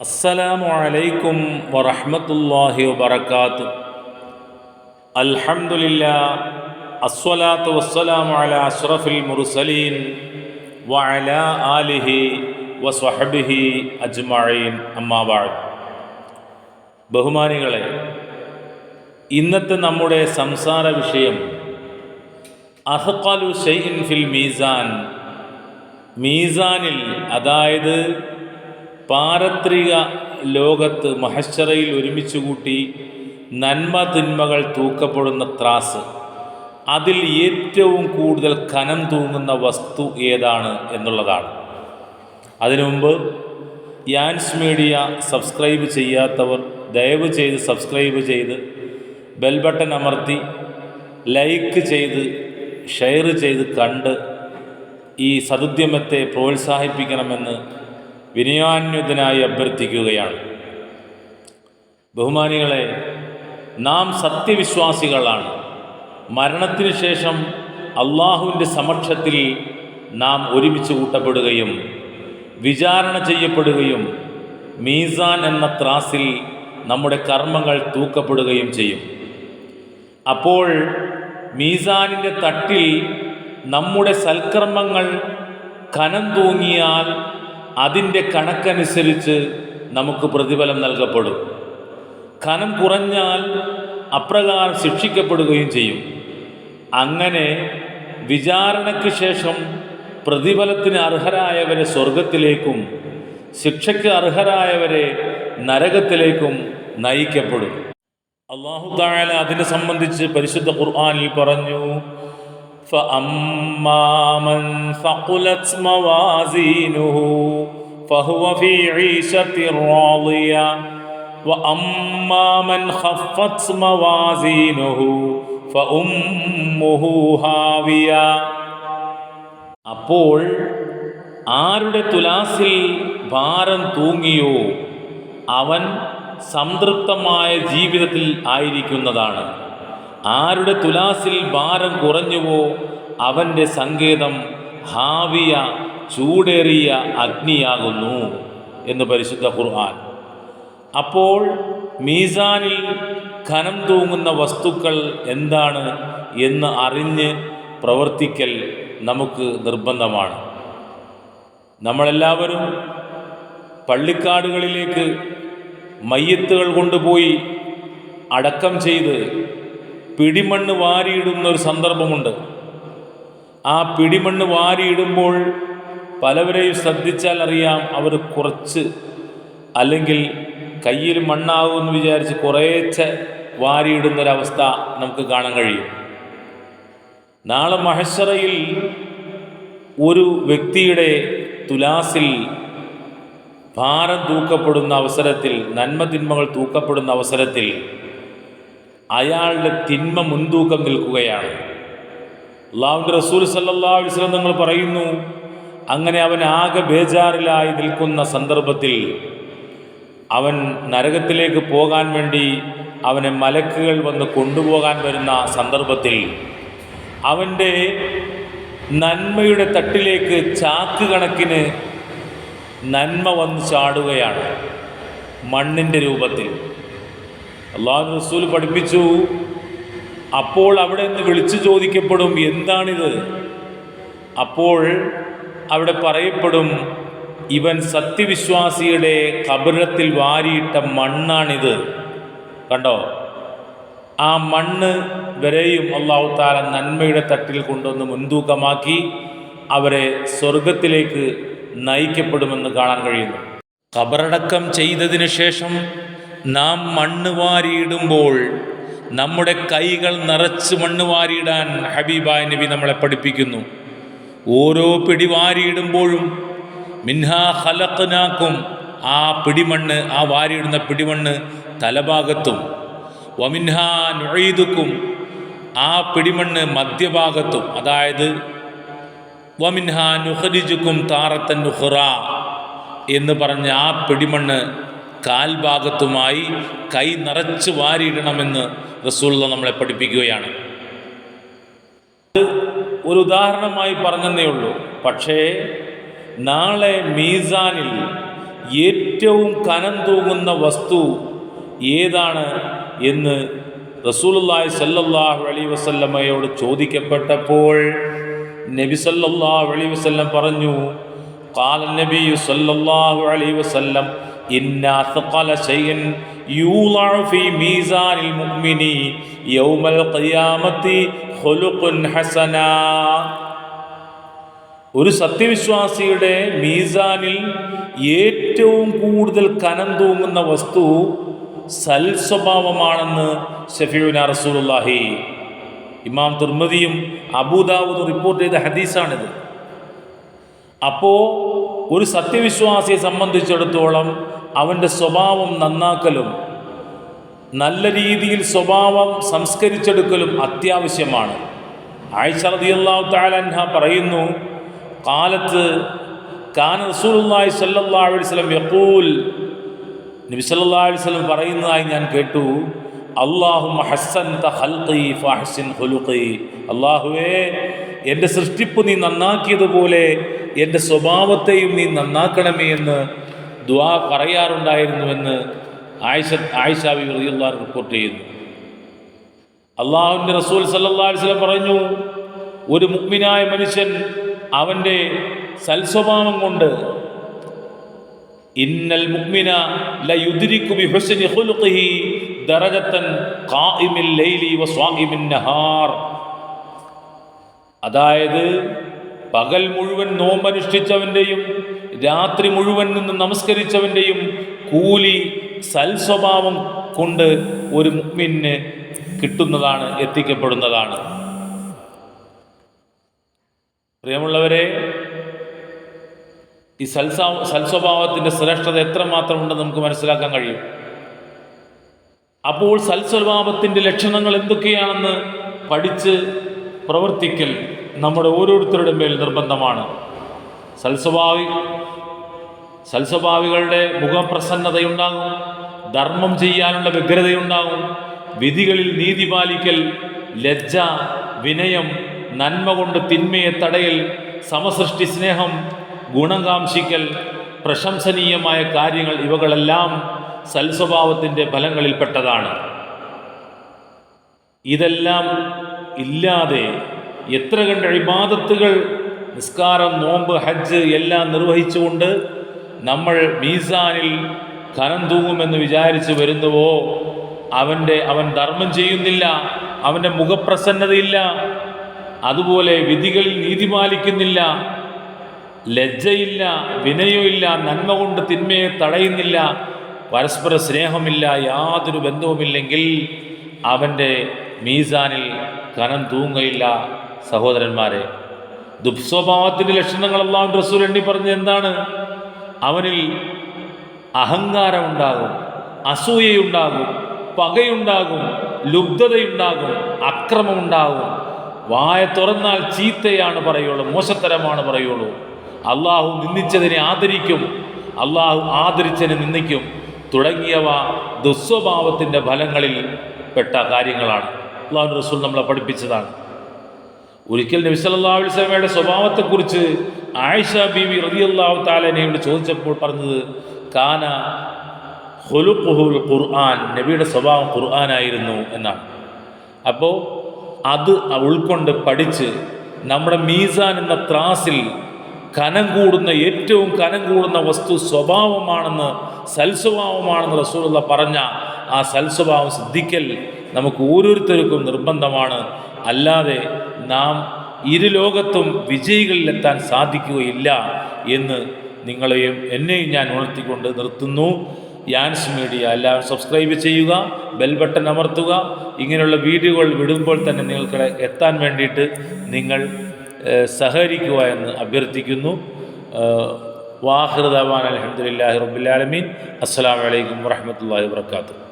അസ്സലാമു അലൈക്കും വറഹമത്തല്ലാഹി വബർക്കാത്ത് അൽഹംദുലില്ല അസ്വലാത്തു വസ്സലാമു അല അഷ്റഫിൽ മുർസലീൻ വഅല ആലിഹി വസ്വഹബിഹി അജ്മഈൻ. അമ്മാബാദ് ബഹുമാനികളെ ഇന്നത്തെ നമ്മുടെ സംസാര വിഷയം അഹ്ഖലു ഷെയ്ൻ ഫിൽ മീസാൻ. മീസാനിൽ അതായത് പാരത്രിക ലോകത്ത് മഹശ്ചറയിൽ ഒരുമിച്ച് കൂട്ടി നന്മ തിന്മകൾ തൂക്കപ്പെടുന്ന ത്രാസ്. അതിൽ ഏറ്റവും കൂടുതൽ കനം തൂങ്ങുന്ന വസ്തു ഏതാണ് എന്നുള്ളതാണ്. അതിനു മുമ്പ് യാൻസ് മീഡിയ സബ്സ്ക്രൈബ് ചെയ്യാത്തവർ ദയവ് ചെയ്ത് സബ്സ്ക്രൈബ് ചെയ്ത് ബെൽ ബട്ടൺ അമർത്തി ലൈക്ക് ചെയ്ത് ഷെയർ ചെയ്ത് കണ്ട് ഈ സതുദ്യമത്തെ പ്രോത്സാഹിപ്പിക്കണമെന്ന് വിനയാന്യുതനായി അഭ്യർത്ഥിക്കുകയാണ്. ബഹുമാനികളെ നാം സത്യവിശ്വാസികളാണ്. മരണത്തിന് ശേഷം അള്ളാഹുവിന്റെ സമക്ഷത്തിൽ നാം ഒരുമിച്ച് കൂട്ടപ്പെടുകയും വിചാരണ ചെയ്യപ്പെടുകയും മീസാൻ എന്ന ത്രാസിൽ നമ്മുടെ കർമ്മങ്ങൾ തൂക്കപ്പെടുകയും ചെയ്യും. അപ്പോൾ മീസാനിന്റെ തട്ടിൽ നമ്മുടെ സൽക്കർമ്മങ്ങൾ കനം തൂങ്ങിയാൽ അതിന്റെ കണക്കനുസരിച്ച് നമുക്ക് പ്രതിഫലം നൽകപ്പെടും. കനം കുറഞ്ഞാൽ അപ്രകാരം ശിക്ഷിക്കപ്പെടുകയും ചെയ്യും. അങ്ങനെ വിചാരണയ്ക്ക് ശേഷം പ്രതിഫലത്തിന് അർഹരായവരെ സ്വർഗത്തിലേക്കും ശിക്ഷയ്ക്ക് അർഹരായവരെ നരകത്തിലേക്കും നയിക്കപ്പെടും. അള്ളാഹു തായാല അതിനെ സംബന്ധിച്ച് പരിശുദ്ധ ഖുർആാനിൽ പറഞ്ഞു فأما من ثقلت موازينه فهو في عيشة راضية وأما من خفت موازينه فأمه هاوية അപ്പോൾ ആരുടെ തുലാസിൽ ഭാരം തൂങ്ങിയോ അവൻ സംതൃപ്തമായ ജീവിതത്തിൽ ആയിരിക്കുന്നതാണ് ആരുടെ തുലാസിൽ ഭാരം കുറഞ്ഞുവോ അവന്റെ സങ്കേതം ഹാവിയ ചൂടേറിയ അഗ്നിയാകുന്നു എന്ന് പരിശുദ്ധ ഖുർആൻ. അപ്പോൾ മീസാനിൽ ഖനം തൂങ്ങുന്ന വസ്തുക്കൾ എന്താണ് എന്ന് അറിഞ്ഞ് പ്രവർത്തിക്കൽ നമുക്ക് നിർബന്ധമാണ്. നമ്മളെല്ലാവരും പള്ളിക്കാടുകളിലേക്ക് മയ്യത്തുകൾ കൊണ്ടുപോയി അടക്കം ചെയ്ത് പിടിമണ്ണ് വാരിയിടുന്ന ഒരു സന്ദർഭമുണ്ട്. ആ പിടിമണ്ണ് വാരിയിടുമ്പോൾ പലവരെയും ശ്രദ്ധിച്ചാൽ അറിയാം അവർ കുറച്ച് അല്ലെങ്കിൽ കയ്യിൽ മണ്ണാകുമെന്ന് വിചാരിച്ച് കുറേശ്ശെ വാരിയിടുന്നൊരവസ്ഥ നമുക്ക് കാണാൻ കഴിയും. നാളെ മഹശറയിൽ ഒരു വ്യക്തിയുടെ തുലാസിൽ ഭാരം തൂക്കപ്പെടുന്ന അവസരത്തിൽ നന്മ തിന്മകൾ തൂക്കപ്പെടുന്ന അവസരത്തിൽ അയാളുടെ തിന്മ മുൻതൂക്കം നിൽക്കുകയാണ്. അള്ളാഹുന്റെ റസൂൽ സല്ലാ വസ്ലം നിങ്ങൾ പറയുന്നു അങ്ങനെ അവൻ ആകെ ബേജാറിലായി നിൽക്കുന്ന സന്ദർഭത്തിൽ അവൻ നരകത്തിലേക്ക് പോകാൻ വേണ്ടി അവനെ മലക്കുകൾ വന്ന് കൊണ്ടുപോകാൻ വരുന്ന സന്ദർഭത്തിൽ അവന്റെ നന്മയുടെ തട്ടിലേക്ക് ചാക്ക് കണക്കിന് നന്മ വന്ന് ചാടുകയാണ് മണ്ണിന്റെ രൂപത്തിൽ. അള്ളാഹു റസൂൽ പഠിപ്പിച്ചു. അപ്പോൾ അവിടെ നിന്ന് വിളിച്ചു ചോദിക്കപ്പെടും എന്താണിത്? അപ്പോൾ അവിടെ പറയപ്പെടും ഇവൻ സത്യവിശ്വാസിയുടെ കബരത്തിൽ വാരിയിട്ട മണ്ണാണിത്. കണ്ടോ? ആ മണ്ണ് വരെയും അള്ളാഹു താല നന്മയുടെ തട്ടിൽ കൊണ്ടുവന്ന് മുൻതൂക്കമാക്കി അവരെ സ്വർഗത്തിലേക്ക് നയിക്കപ്പെടുമെന്ന് കാണാൻ കഴിയുന്നു. കബറടക്കം ചെയ്തതിന് ശേഷം നാം മണ്ണ് വാരിയിടുമ്പോൾ നമ്മുടെ കൈകൾ നിറച്ച് മണ്ണ് വാരിയിടാൻ ഹബീബായ നബി നമ്മളെ പഠിപ്പിക്കുന്നു. ഓരോ പിടി വാരിയിടുമ്പോഴും മിൻഹാ ഹലക്കനാക്കും ആ പിടിമണ്ണ് ആ വാരിയിടുന്ന പിടിമണ്ണ് തലഭാഗത്തും. വമിൻഹാ നുഴീതുക്കും ആ പിടിമണ്ണ് മധ്യഭാഗത്തും. അതായത് വമിൻഹാ നുഹരിജുക്കും താറത്തൻ നുഹ്റ എന്ന് പറഞ്ഞ് ആ പിടിമണ്ണ് കാൽഭാഗത്തുമായി കൈ നിറച്ച് വാരിയിടണമെന്ന് റസൂള്ള നമ്മളെ പഠിപ്പിക്കുകയാണ്. ഒരു ഉദാഹരണമായി പറഞ്ഞതേ ഉള്ളൂ. പക്ഷേ നാളെ മീസാനിൽ ഏറ്റവും കനം തൂങ്ങുന്ന വസ്തു ഏതാണ് എന്ന് റസൂലുള്ളാഹി സല്ലല്ലാഹു അലൈഹി വസല്ലമയോട് ചോദിക്കപ്പെട്ടപ്പോൾ നബി സല്ലല്ലാഹു അലൈഹി വസല്ലം പറഞ്ഞു കാല നബി സല്ലല്ലാഹു അലൈഹി വസല്ലം إن أثقل شيء يوضع في ميزان المؤمن يوم القيامة خلق حسنا ഒരു സത്യവിശ്വാസിയുടെ മീസാനിൽ ഏറ്റവും കൂടുതൽ കനം തൂങ്ങുന്ന വസ്തു സൽസ്വഭാവമാണെന്ന് ഷഫീഉന റസൂലുള്ളാഹി ഇമാം തുർമതിയും അബൂദാവൂദ് റിപ്പോർട്ട് ചെയ്ത ഹദീസാണിത് അപ്പോൾ ഒരു സത്യവിശ്വാസിയെ സംബന്ധിച്ചിടത്തോളം അവന്റെ സ്വഭാവം നന്നാക്കലും നല്ല രീതിയിൽ സ്വഭാവം സംസ്കരിച്ചെടുക്കലും അത്യാവശ്യമാണ്. ആയിഷ റതിയല്ലാഹു തആല അൻഹ പറയുന്നു കാലത്ത് കാന റസൂലുള്ളാഹി സ്വല്ലല്ലാഹു അലൈഹി വസല്ലം യഖൂൽ നബി സല്ലല്ലാഹു അലൈഹി വസല്ലം പറയുന്നതായി ഞാൻ കേട്ടു അല്ലാഹുമ്മ ഹസ്സൻ ഖുലുഖി. അല്ലാഹുവേ എന്റെ സൃഷ്ടിപ്പ് നീ നന്നാക്കിയതുപോലെ എന്റെ സ്വഭാവത്തെയും നീ നന്നാക്കണമേ എന്ന് ദ്വാ പറയാറുണ്ടായിരുന്നുവെന്ന് ആയിഷ ആയിഷാബി റിയുള്ള റിപ്പോർട്ട് ചെയ്യുന്നു. അള്ളാഹുവിന്റെ റസൂൽ വസല്ലം പറഞ്ഞു ഒരു മുഗ്മിനായ മനുഷ്യൻ അവന്റെ സൽസ്വഭാവം കൊണ്ട് ഇന്നൽ മുഗ്മിന ലയുദ്രിക്കു ബിഹുസ്നി ദറജത്തൻ ഖായിമിൽ ലൈലി വസ്വാഇമിൻ നഹാർ. അതായത് പകൽ മുഴുവൻ നോമ്പനുഷ്ഠിച്ചവന്റെയും രാത്രി മുഴുവൻ നിന്ന് നമസ്കരിച്ചവന്റെയും കൂലി സൽസ്വഭാവം കൊണ്ട് ഒരു മുഗ്മിന് കിട്ടുന്നതാണ് എത്തിക്കപ്പെടുന്നതാണ്. പ്രിയമുള്ളവരെ ഈ സൽസാ സൽസ്വഭാവത്തിന്റെ ശ്രേഷ്ഠത എത്രമാത്രം ഉണ്ടെന്ന് നമുക്ക് മനസ്സിലാക്കാൻ കഴിയും. അപ്പോൾ സൽസ്വഭാവത്തിന്റെ ലക്ഷണങ്ങൾ എന്തൊക്കെയാണെന്ന് പഠിച്ച് പ്രവർത്തിക്കൽ നമ്മുടെ ഓരോരുത്തരുടെ മേൽ നിർബന്ധമാണ്. സൽസ്വഭാവി സൽസ്വഭാവികളുടെ മുഖപ്രസന്നതയുണ്ടാകും ധർമ്മം ചെയ്യാനുള്ള വ്യഗ്രതയുണ്ടാകും വിധികളിൽ നീതി പാലിക്കൽ ലജ്ജ വിനയം നന്മ കൊണ്ട് തിന്മയെ തടയൽ സമസൃഷ്ടി സ്നേഹം ഗുണകാംക്ഷിക്കൽ പ്രശംസനീയമായ കാര്യങ്ങൾ ഇവകളെല്ലാം സൽസ്വഭാവത്തിന്റെ ഫലങ്ങളിൽപ്പെട്ടതാണ്. ഇതെല്ലാം ഇല്ലാതെ എത്ര കണ്ട ഇബാദത്തുകൾ നിസ്കാരം നോമ്പ് ഹജ്ജ് എല്ലാം നിർവഹിച്ചുകൊണ്ട് നമ്മൾ മീസാനിൽ കനം തൂങ്ങുമെന്ന് വിചാരിച്ച് വരുന്നുവോ? അവന്റെ അവൻ ധർമ്മം ചെയ്യുന്നില്ല അവന്റെ മുഖപ്രസന്നതയില്ല അതുപോലെ വിധികളിൽ നീതി പാലിക്കുന്നില്ല ലജ്ജയില്ല വിനയമില്ല നന്മ കൊണ്ട് തിന്മയെ തടയുന്നില്ല പരസ്പര സ്നേഹമില്ല യാതൊരു ബന്ധവുമില്ലെങ്കിൽ അവന്റെ മീസാനിൽ കനം തൂങ്ങയില്ല സഹോദരന്മാരെ. ദുസ്വഭാവത്തിന്റെ ലക്ഷണങ്ങളെല്ലാം റസൂൽ എണ്ണി പറഞ്ഞത് എന്താണ്? അവനിൽ അഹങ്കാരമുണ്ടാകും അസൂയയുണ്ടാകും പകയുണ്ടാകും ലുബ്ധതയുണ്ടാകും അക്രമമുണ്ടാകും. വായ തുറന്നാൽ ചീത്തയാണ് പറയുള്ളൂ മോശത്തരമാണ് പറയുള്ളൂ. അള്ളാഹു നിന്ദിച്ചതിനെ ആദരിക്കും അള്ളാഹു ആദരിച്ചതിനെ നിന്ദിക്കും. തുടങ്ങിയവ ദുസ്വഭാവത്തിന്റെ ഫലങ്ങളിൽ പെട്ട കാര്യങ്ങളാണ്. അള്ളാഹു റസൂൽ നമ്മളെ പഠിപ്പിച്ചതാണ്. ഒരിക്കൽ നബി സല്ലല്ലാഹു അലൈഹി വസല്ലമയുടെ സ്വഭാവത്തെക്കുറിച്ച് ആയിഷ ബീവി റളിയല്ലാഹു താലനയോട് ചോദിച്ചപ്പോൾ പറഞ്ഞത് കാന ഹുലുഖുൽ ഖുർആൻ നബിയുടെ സ്വഭാവം ഖുർആനായിരുന്നു എന്നാണ്. അപ്പോൾ അത് ഉൾക്കൊണ്ട് പഠിച്ച് നമ്മുടെ മീസാൻ എന്ന ത്രാസിൽ കനം കൂടുന്ന ഏറ്റവും കനം കൂടുന്ന വസ്തു സ്വഭാവമാണെന്ന് സൽസ്വഭാവമാണെന്ന് റസൂലുള്ള പറഞ്ഞ ആ സൽസ്വഭാവം സിദ്ധിക്കൽ നമുക്ക് ഓരോരുത്തർക്കും നിർബന്ധമാണ്. അല്ലാതെ നാം ഇരു ലോകത്തും വിജയികളിലെത്താൻ സാധിക്കുകയില്ല എന്ന് നിങ്ങളെയും എന്നെയും ഞാൻ ഉണർത്തിക്കൊണ്ട് നിർത്തുന്നു. യാൻസ് മീഡിയ എല്ലാവരും സബ്സ്ക്രൈബ് ചെയ്യുക ബെൽ ബട്ടൺ അമർത്തുക. ഇങ്ങനെയുള്ള വീഡിയോകൾ വിടുമ്പോൾ തന്നെ നിങ്ങൾക്ക് എത്താൻ വേണ്ടിയിട്ട് നിങ്ങൾ സഹകരിക്കുക എന്ന് അഭ്യർത്ഥിക്കുന്നു. വാഹൃദവാൻ അലഹമുല്ലാഹി റബുലാലമീൻ അസ്സാം വലൈക്കും വാഹമത്തല്ലാ വാത്തു